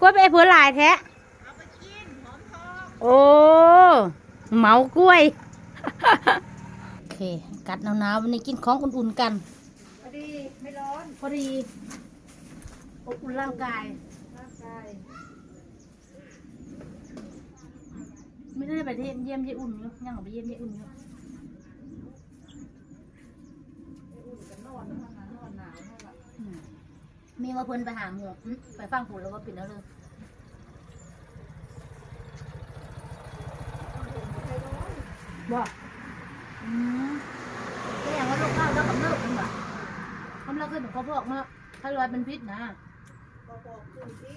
กล้วยไปเพื่อหลายแท้โอ้เหมากล้วยโอเค กัดหนาวๆวันนี้กินของอุ่นๆกันพอดีไม่ร้อนพอดีอบอุ่นร่างกายร่างกายไม่ได้ไปเยี่ยมเยี่ยมยายอุ่นอยู่ยังออกไปเยี่ยมยายอุ่นอยู่ไอ้อุ่นก็นอนนอนนอนหนาวนั่นแหละ อืม มีว่าเพิ่นไปหาหมูอืมไปฟังผลแล้วว่าปิดแล้วเลยบอกอืมก็อย่างว่าโรคข้าวแล้วกำเริบมันแบบกำเริบขึ้นเขาบอกมาไทรอยด์เป็นพิษนะ บอกบอกคือที่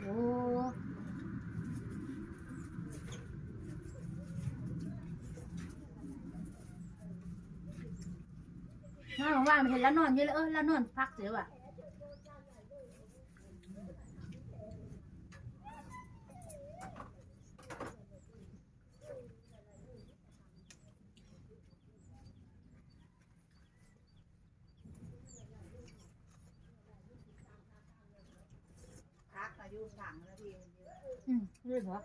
โอ้นอนว่างๆไม่เห็นแล้วนอนเยอะเลยเออแล้วนอนพักเสียว่ะ พักอายุสั่งแล้วพี่อืมเรื่องเหรอ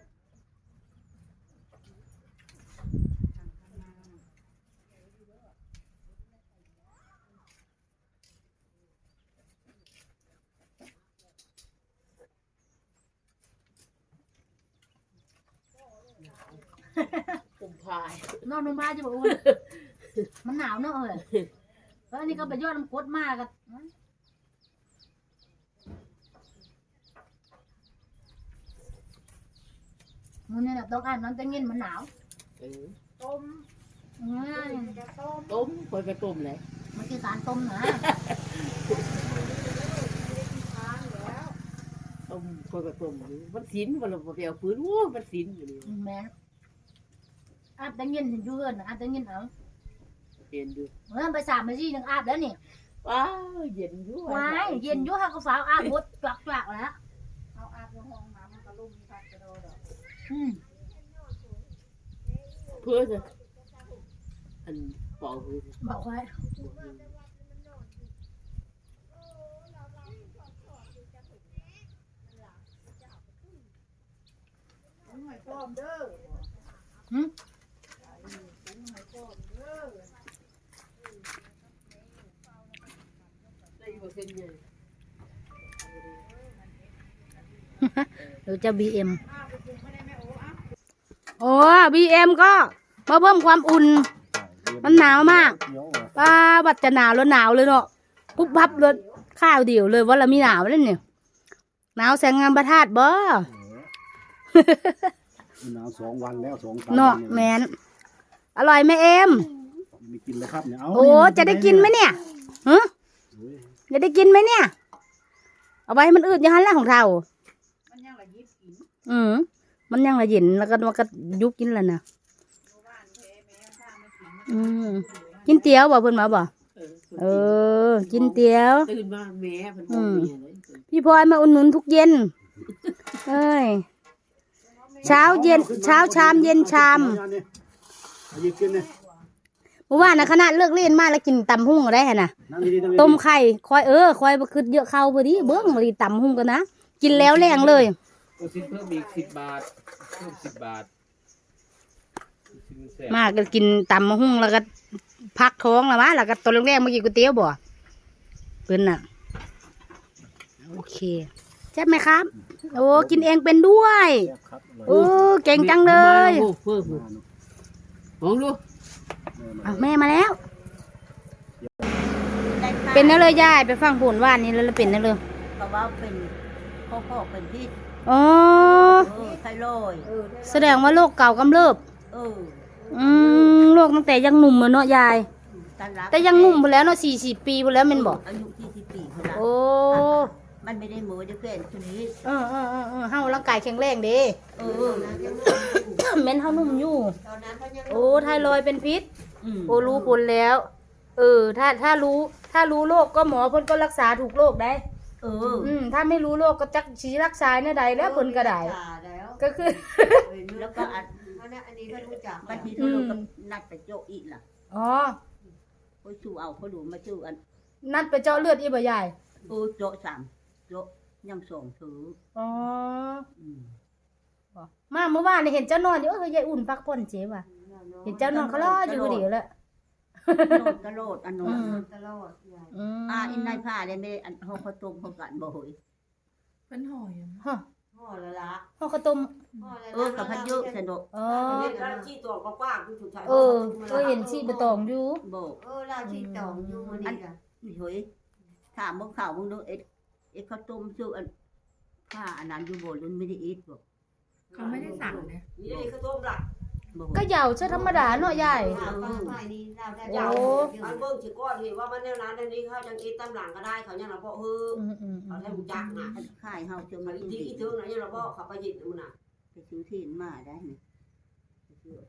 สั่งทำงานกุมภายนอนโรงพยาบาจะบอกว่ามันหนาวเนอะเอ้ยแล้วอันนี้ก็ไปยอดน้ำกรดมากกัน มันเนี่ยแหละต้องอ่านมันจะเงินมันหนาวเออต้มอืมจะต้มต้มคอยกระต้มเลยมันคือสารต้มนะทานแล้วต้มคอยกระต้มอยู่มันสินวันละเปียวปืนโอ้มันสินอยู่นี่แม่นอาบแต่เงินอยู่เฮือนน่ะอาบแต่เงินเอาเย็นอยู่เริ่มไปสามนาทีหนึ่งอาบแล้วนี่ว้าวเย็นอยู่ว้ายเย็นอยุ่ห้าก็ฟ้าวอาบบดจักจักแล้วเอาอาบในห้องน้ำมันก็ลุ่มพัดกระโดด ดอกอืมเพื่อจะอัน โอ้บีเอ็มก็มาเพิ่มความอุ่น มันหนาวมาก ป้าบัดจะหนาวแล้วหนาวเลยเนาะปุ๊บพับเลยข้าวเดียวเลยว่าเรามีหนาวแล้วเนี่ย หนาวแสงงามประทาดบ่หนาวสองวันแล้วสองสามเนาะวันแมนอร่อยไหมเอ็มไม่กินเลยครับเนี่ยเอาโอ้จะได้กินไหมเนี่ยฮะโอ้ยจะได้กินไหมเนี่ย เอาไว้ให้มันอืดอยังหันละของเรามันยังละยิบกินอืม มันยังละเย็นแล้วก็มันก็ยุบกินแล้วนะเพราะว่าอันแท้แม่ถ้าไม่กินอืมกินเตี๋ยวบ่เพิ่นมาบ่เออเออกินเตี๋ยวตื่นมาแม่มันบอกเมียเลยพี่พลอยมาอุดหนุนทุกเย็น เอ้ย เช้าเย็น เช้าชามเย็นชามเอาเนี่ยเอาหยิบกินเนี่ยเมื่อวานนะขนาดเลิกเล่นมาแล้วกินตำหุ่งก็ได้หั่นน่ะนั่งดีๆนั่งดีๆต้มไข่คอยเออคอยบ่คือเยอะเข้าพอดีเบิ้งมาดีตำหุ่งกันนะ กินแล้วแรงเลย ก็สิเพิ่มอีกสิบบาทเพิ่มสิบบาทสิบแสนมาก็กินตำหุ่งแล้วก็พักท้องแล้ววะแล้วก็ตอนแรกๆมากินก๋วยเตี๋ยวบ่เพิ่นน่ะ โอเคใช่บไหมครับ โอ้กินเองเป็นด้วยแซ่บครับอร่อยโอ้เก่งจังเลยโอ้เพิ่มมาเนอะมองดูแม่มาอะแม่มาแล้ว เป็นนั่นเลยยายไปฟังผลว่านนี้แล้วแล้วเป็นนั่นเลย เพราะว่าเป็นข้อข้อเป็นพิษ อ๋อ เออไทรอยด์แสดงว่าโรคเก่ากำเริบ เอออืมโรคตั้งแต่ยังหนุ่มเลยเนาะยาย ตันรับแต่ยังหนุ่มไปแล้วเนาะสี่สิบปีไปแล้วแมันบอกอายุที่สิบปีเท่านั้นโอ้มันไม่ได้หมูจะเกินชนิดเออเออเออเออเฮาร่างกายแข็งแรงเด้ เออเม้นเฮานุ่มอยู่ ตอนนั้นเขายังโอ้ไทรอยด์เป็นพิษอืมโอ้รู้ผลแล้ว เออ ถ้าถ้ารู้ ถ้ารู้โรคก็หมอเพิ่นก็รักษาถูกโรคได้ เอออืมถ้าไม่รู้โรคก็จักชี้รักษาเนี่ยใดแล้วเพิ่นก็ได้แล้วก็คือ แล้วก็อันอันนี้อันนี้ท่านรู้จักบางทีเขาลงกับนัดไปโจอีกล่ะอ๋อ เขาชูเอาเขาดูมาชูอันนัดไปเจาะเลือดอีบ่ยายเออโจสามโจยังส่งถืออ๋อ อืมบ่มาเมื่อวานนี่เห็นเจ้านอนอยู่เออยายอุ่นพักผ่อนเจ๊ว่ะ เห็นเจ้านอนเขารออยู่เดี๋ยวแหละ โลดกระโลดอันนู้อืนมตลอดใหญ่อืมอ่าอินนายผ้าเลยไม่อันห้องข้าวต้มเขากันบ่หอยเพิ่นห่ออยู่ฮะห่อละละพ่อข้าวต้มห่อละเออกับพันเยอะสนุกอ๋อที่ตัวก็กว้างคือถูกใช้เออเออเห็นชีบะตองอยู่โบเออลาที่ตองอยู่มื้อนี้น่ะหอยถามมึงข่าวมึงดูเอ็ดเอ็ดข้าวต้มซื้ออันผ้าอันนั้นอยู่บ่หรือไม่ได้อีทบ่เขาไม่ได้สั่งนะนี่เลยคือต้มหลักบ่ ก็เหยาเชื่อธรรมดาเนาะยายข้าวไฟนี้เราได้โอ้อันเบิ่งสิก้อนเห็นว่ามันแนวนั้นอันนี้เขายังอีตำหลังก็ได้เขายังเราบ่ฮืออืมอืมอืเขามได้หูจักน่ะอันค่ายเฮาจะเขามาอีอีทีอีถึงน่ะยังเราบ่เขาไปยิดมันน่ะไปซื้อที่มาได้นี่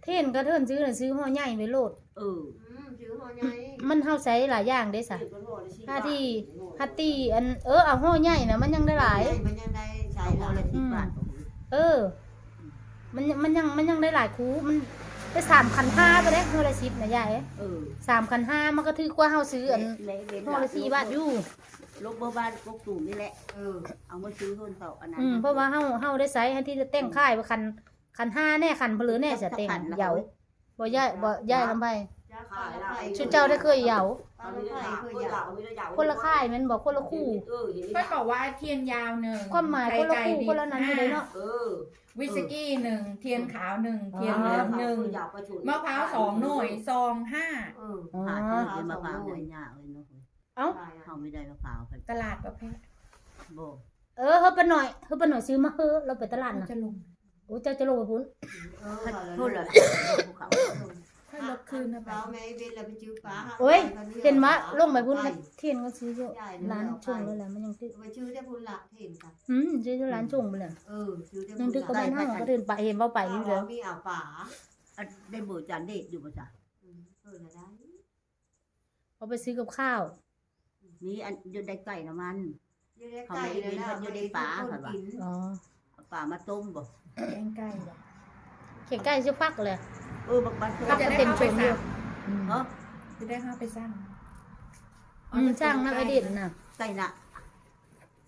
เท่นก็เทินซื้อน่ะซื้อห่อใหญ่ไว้โลด เอออืมถือห่อใหญ่มันเฮาใช้หลายอย่างเด้ซะถ้าที่ ฮัตตี้อันเออเอาห่อใหญ่น่ะมันยังได้หลาย มันยังได้ใช้เอาเราละเลยสิบบาทบ่เออ มันมันยังมันยังได้หลายคูมันได้สามคันห้าไปแล้วห่อละสิบนะยายเออสามคันห้ามันก็ถือกว่าเฮาซื้ออันเละเละห่อละสี่บาทอยู่ลบบ่บ้านกกตูมนี่แหละเออเอามาซื้อคนเขาอันนั้นอืมเพราะว่าเฮาเฮาได้ใช้ให้ที่จะแต่งค่ายว่าคันคันห้าแน่คันเพลือแน่จะแต่งเหยาบ่ย่ายบ่ย่ายลำไป ชุดเจ้าได้เคยเหยาปลาลูกไผ่เคยอยากคนละค่ายแมันบอกคนละคู่เออเห็นเพื่อนบอกว่าเทียนยาวหนึ่งความหมายคนละคู่คนละนั้นอยู่เลยเนาะเออวิสกี้หนึ่งเทียนขาวหนึ่งเทียนอ๋เหอลืองหนึ่งอยากไปฉุนมะพร้าวสองหน่วยซองห้าเอออ๋อหาที่เป็นมะพร้าวได้ยากเลยเนาะเอ้าเขาไม่ได้มะพร้าวกันตลาดประเภทบ่เออเฮาไปหน่อยเฮาไปหน่อยซื้อมาเฮ้อเราไปตลาดน่ะจะลงโอ้เจ้าจะลงไปพุ่นเออพูดเลย ภูเขาถ้ารถคืนนะปไปลาแม่เบ็ดแล้วไปจื้อปลาโอ้ยเห็นว่าลงไปพุ่นก็เทียนก็ซื้ออยู่ร้านชงแล้วแหละมันยังตึไปชื่อได้พุ่นละเห็นกันอืมซื้ออยู่ร้านชงไปเลยเออชื่อได้ยัพุ่งนตึกก็ละไม่นั่งก็เดินไปเห็นว่าไปนี่แล้วมีอ่าวป่าอันได้เบอร์จานเด็ดอยู่ป่ะจ๊ะเออได้เอาไปซื้อกับข้าวมีอันอยู่ได้ไก่น้ำมันอยู่ได้ไก่เลยนะอยู่ได้ปลาค่ะอ๋อเอาปลามาต้มบ่แกงไก่เหรอเขียนใกล้ชื่อฟักเลย เออบางบ้านเขาฟักก็เต็มชมอยู่อืมเออจะได้เข้าไปสร้างอืมช่างนักไอเด็ดน่ะไก่น่ะ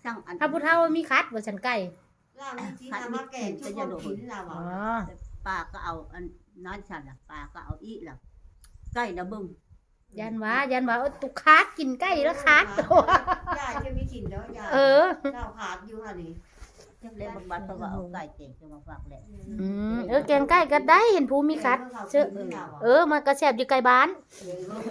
ช่างอันถ้าผู้เฒ่ามีคัดว่าฉันไก่ล่ามีจีนามาแก่ชุบกินเราอ๋ออะปลาก็เอาอันนั้นฉันล่ะปลาก็เอาอีล่ะไก่นะบึ้งยันว่ายันว่าเออตุกคัดกินไก่แล้วคัดยายจะมีกินแล้วยายเออเจ้าขาดอยู่ค่ะนี่ เล่นบางบ้านเขาก็เอาไก่เก่งจะมาฝากแหละอืมเออแกงไก่ก็ได้เห็นผู้มีคัดเชื่อเออมันก็แซ่บอยู่ไกลบ้าน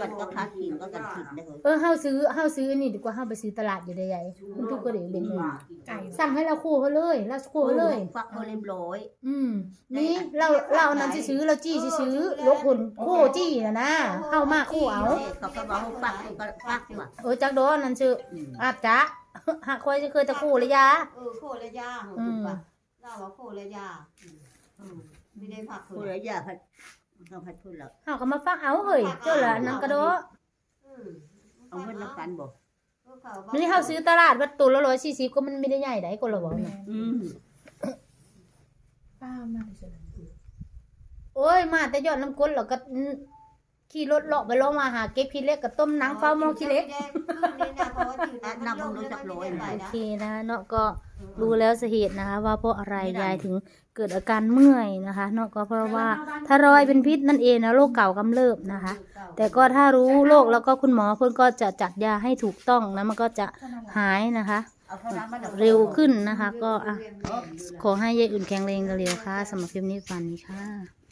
กันก็คัดกินก็กันกินได้เลยเออเฮาซื้อเฮาซื้ออันนี่ดีกว่าเฮาไปซื้อตลาดอยู่ได้ใหญ่คุณทุกก็เดี๋ยวเป็นอยู่ไก่สั่งให้เราคู่เขาเลยเราคู่เขาเลยฟักเขาเรียบร้อยอืมนี่เราเราเอานั้นสิซื้อเราจี้สิซื้อยกผลคู่จี้น่ะนะเข้ามาคู่เอาเขาก็บอกว่าฟักก็ฟักว่ะเออจักโดนนั่นชื่ออืมอาจจะ หากคอยจะเคยตะคู่ระยะ เออโคระยาของคุณป่ะเราว่าโคระยาไม่ได้ผักพูดแล้วอย่าพัดต้องพัดพูดแล้วเฮาก็มาฟังเอาเฮ้ยเจ้าละนังกระโดดเอาเงินน้ำกันบอกนี่เฮาซื้อตลาดวัดตัวละ140ก็มันไม่ได้ใหญ่ได้คนละบ่เนี่ยอืมป้ามาเลยสิโอ้ยมาแต่ยอดน้ำก้นแล้วก็ ขี่รถเลาะไปเลาะมาหาเก็บขี้เล็กกับต้มหนังเฝ้าหมอขี้เล็กโอเคนะเนาะก็รู้แล้วสาเหตุนะคะ ว่าเพราะอะไรยายถึงเกิดอาการเมื่อยนะคะเนาะก็เพราะว่าถ้ารอยเป็นพิษนั่นเองนะโรคเก่ากำเริบนะคะ แต่ก็ถ้ารู้โรคแล้วก็คุณหมอเพิ่นก็จะจัดยาให้ถูกต้องนะมันก็จะหายนะคะเอาข้าวน้ำมาดับเร็วขึ้นนะคะ ก็อะขอให้ยายอุ่นแข็งแรงกันเร็วค่ะสำหรับคลิปนี้ฝันนี้ค่ะ